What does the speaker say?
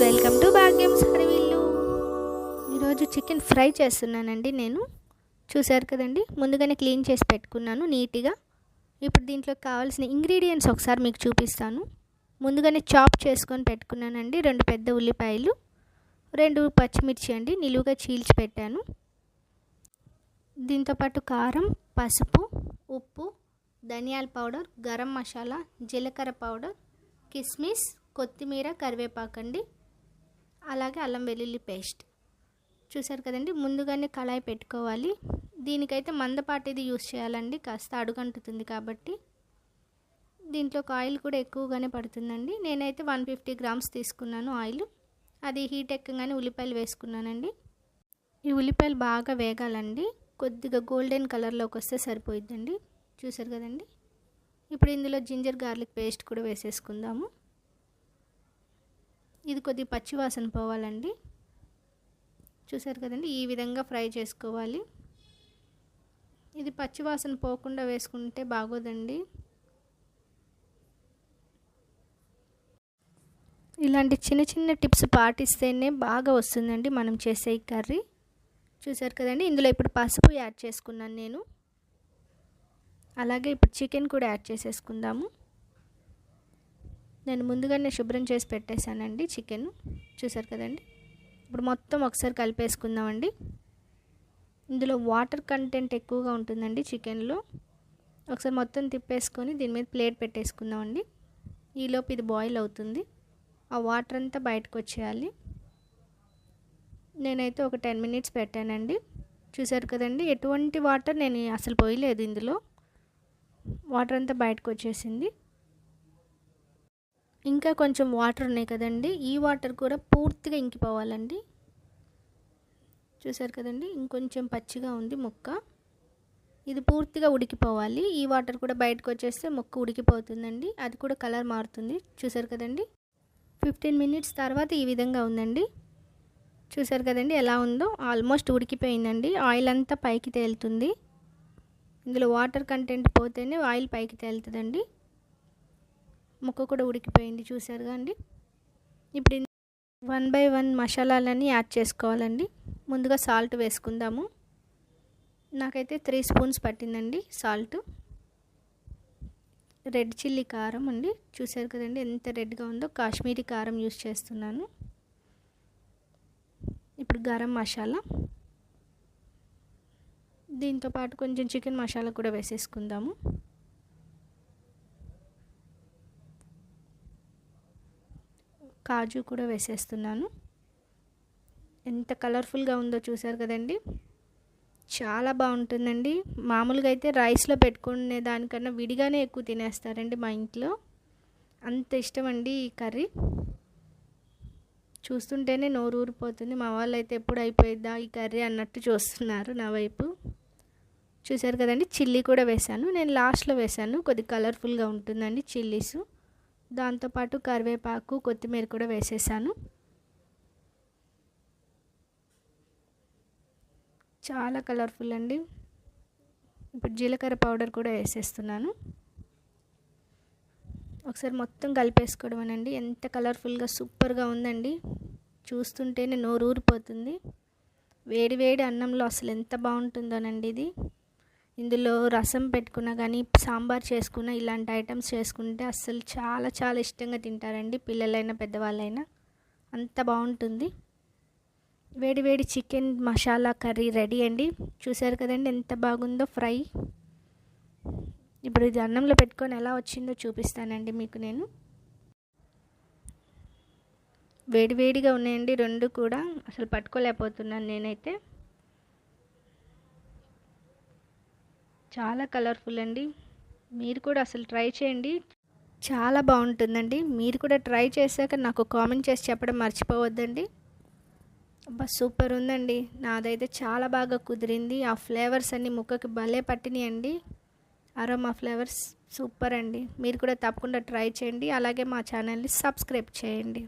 Welcome to భాగ్యం సరివిల్లు ఈరోజు chicken fry చేస్తున్నానండి నేను. చూశారు కదండి? ముందుగానే క్లీన్ చేసి పెట్టుకున్నాను నీట్గా. ఇప్పుడు దీంట్లో కావాల్సిన ఇంగ్రీడియంట్స్ ఒకసారి మీకు చూపిస్తాను. ముందుగానే చాప్ చేసుకొని పెట్టుకున్నానండి రెండు పెద్ద ఉల్లిపాయలు రెండు పచ్చిమిర్చి అండి నిలువుగా చీల్చి పెట్టాను. దీంతోపాటు కారం పసుపు ఉప్పు ధనియాల పౌడర్ గరం మసాలా జీలకర్ర పౌడర్ కిస్మిస్ కొత్తిమీర కరివేపాకు అండి అలాగే అల్లం వెల్లుల్లి పేస్ట్. చూసారు కదండి? ముందుగానే కళాయి పెట్టుకోవాలి. దీనికైతే మందపాటిది యూస్ చేయాలండి. కాస్త అడుగంటుతుంది కాబట్టి. దీంట్లో ఆయిల్ కూడా ఎక్కువగానే పడుతుందండి. నేనైతే వన్ ఫిఫ్టీ గ్రామ్స్ తీసుకున్నాను ఆయిల్. అది హీట్ ఎక్కగానే ఉల్లిపాయలు వేసుకున్నానండి. ఈ ఉల్లిపాయలు బాగా వేగాలండి. కొద్దిగా గోల్డెన్ కలర్లోకి వస్తే సరిపోయిద్దండి. చూసారు కదండి? ఇప్పుడు ఇందులో జింజర్ గార్లిక్ పేస్ట్ కూడా వేసేసుకుందాము. ఇది కొద్దిగా పచ్చివాసన పోవాలండి. చూసారు కదండి ఈ విధంగా ఫ్రై చేసుకోవాలి. ఇది పచ్చివాసన పోకుండా వేసుకుంటే బాగోదండి. ఇలాంటి చిన్న చిన్న టిప్స్ పాటిస్తేనే బాగా వస్తుందండి మనం చేసే ఈ కర్రీ. చూసారు కదండి ఇందులో ఇప్పుడు పసుపు యాడ్ చేసుకున్నాను నేను. అలాగే ఇప్పుడు చికెన్ కూడా యాడ్ చేసేసుకుందాము. నేను ముందుగానే శుభ్రం చేసి పెట్టేశానండి చికెన్. చూసారు కదండి? ఇప్పుడు మొత్తం ఒకసారి కలిపేసుకుందామండి. ఇందులో వాటర్ కంటెంట్ ఎక్కువగా ఉంటుందండి చికెన్లో. ఒకసారి మొత్తం తిప్పేసుకొని దీని మీద ప్లేట్ పెట్టేసుకుందామండి. ఈలోపు ఇది బాయిల్ అవుతుంది. ఆ వాటర్ అంతా బయటకు వచ్చేయాలి. నేనైతే ఒక టెన్ మినిట్స్ పెట్టానండి. చూసారు కదండి? ఎటువంటి వాటర్ నేను అసలు పోయలేదు ఇందులో. వాటర్ అంతా బయటకు వచ్చేసింది. ఇంకా కొంచెం వాటర్ ఉన్నాయి కదండి. ఈ వాటర్ కూడా పూర్తిగా ఇంకిపోవాలండి. చూసారు కదండి ఇంకొంచెం పచ్చిగా ఉంది ముక్క. ఇది పూర్తిగా ఉడికిపోవాలి. ఈ వాటర్ కూడా బయటకు వచ్చేస్తే ముక్క ఉడికిపోతుందండి. అది కూడా కలర్ మారుతుంది. చూసారు కదండి ఫిఫ్టీన్ మినిట్స్ తర్వాత ఈ విధంగా ఉందండి. చూసారు కదండి ఎలా ఉందో ఆల్మోస్ట్ ఉడికిపోయిందండి. ఆయిల్ అంతా పైకి తేలుతుంది. ఇందులో వాటర్ కంటెంట్ పోతేనే ఆయిల్ పైకి తేలుతుందండి. ముక్క కూడా ఉడికిపోయింది చూసారుగా అండి ఇప్పుడు వన్ బై వన్ మసాలాలన్నీ యాడ్ చేసుకోవాలండి. ముందుగా సాల్ట్ వేసుకుందాము. నాకైతే త్రీ స్పూన్స్ పట్టిందండి సాల్ట్. రెడ్ చిల్లీ కారం అండి. చూసారు కదండి ఎంత రెడ్గా ఉందో. కాశ్మీరీ కారం యూస్ చేస్తున్నాను. ఇప్పుడు గరం మసాలా. దీంతో పాటు కొంచెం చికెన్ మసాలా కూడా వేసేసుకుందాము. కాజు కూడా వేసేస్తున్నాను. ఎంత కలర్ఫుల్గా ఉందో చూసారు కదండి. చాలా బాగుంటుందండి. మామూలుగా అయితే రైస్లో పెట్టుకునే దానికన్నా విడిగానే ఎక్కువ తినేస్తారండి మా ఇంట్లో. అంత ఇష్టం అండి ఈ కర్రీ. చూస్తుంటేనే నోరు ఊరిపోతుంది. మా వాళ్ళు అయితే ఎప్పుడు అయిపోయిద్దా ఈ కర్రీ అన్నట్టు చూస్తున్నారు నా వైపు. చూసారు కదండి చిల్లీ కూడా వేశాను. నేను లాస్ట్లో వేశాను. కొద్ది కలర్ఫుల్గా ఉంటుందండి చిల్లీస్. దాంతోపాటు కరివేపాకు కొత్తిమీర కూడా వేసేసాను. చాలా కలర్ఫుల్ అండి. ఇప్పుడు జీలకర్ర పౌడర్ కూడా వేసేస్తున్నాను. ఒకసారి మొత్తం కలిపేసుకోవడం అండి ఎంత కలర్ఫుల్గా సూపర్గా ఉందండి. చూస్తుంటేనే నోరు ఊరిపోతుంది వేడి వేడి అన్నంలో అసలు ఎంత బాగుంటుందోనండి ఇది. ఇందులో రసం పెట్టుకున్నా కానీ సాంబార్ చేసుకున్న ఇలాంటి ఐటమ్స్ చేసుకుంటే అస్సలు చాలా చాలా ఇష్టంగా తింటారండి పిల్లలైనా పెద్దవాళ్ళైనా. అంత బాగుంటుంది. వేడి వేడి చికెన్ మసాలా కర్రీ రెడీ అండి. చూసారు కదండి ఎంత బాగుందో ఫ్రై. ఇప్పుడు ఇది అన్నంలో పెట్టుకొని ఎలా వచ్చిందో చూపిస్తానండి మీకు నేను. వేడివేడిగా ఉన్నాయండి రెండు కూడా. అసలు పట్టుకోలేకపోతున్నాను నేనైతే. చాలా కలర్ఫుల్ అండి. మీరు కూడా అసలు ట్రై చేయండి. చాలా బాగుంటుందండి. మీరు కూడా ట్రై చేశాక నాకు కామెంట్ చేసి చెప్పడం మర్చిపోవద్దండి. అబ్బా సూపర్ ఉందండి. నాదైతే చాలా బాగా కుదిరింది. ఆ ఫ్లేవర్స్ అన్నీ ముక్కకి భలే పట్టినాయండి. అరోమా ఫ్లేవర్స్ సూపర్ అండి. మీరు కూడా తప్పకుండా ట్రై చేయండి. అలాగే మా ఛానల్ని సబ్స్క్రైబ్ చేయండి.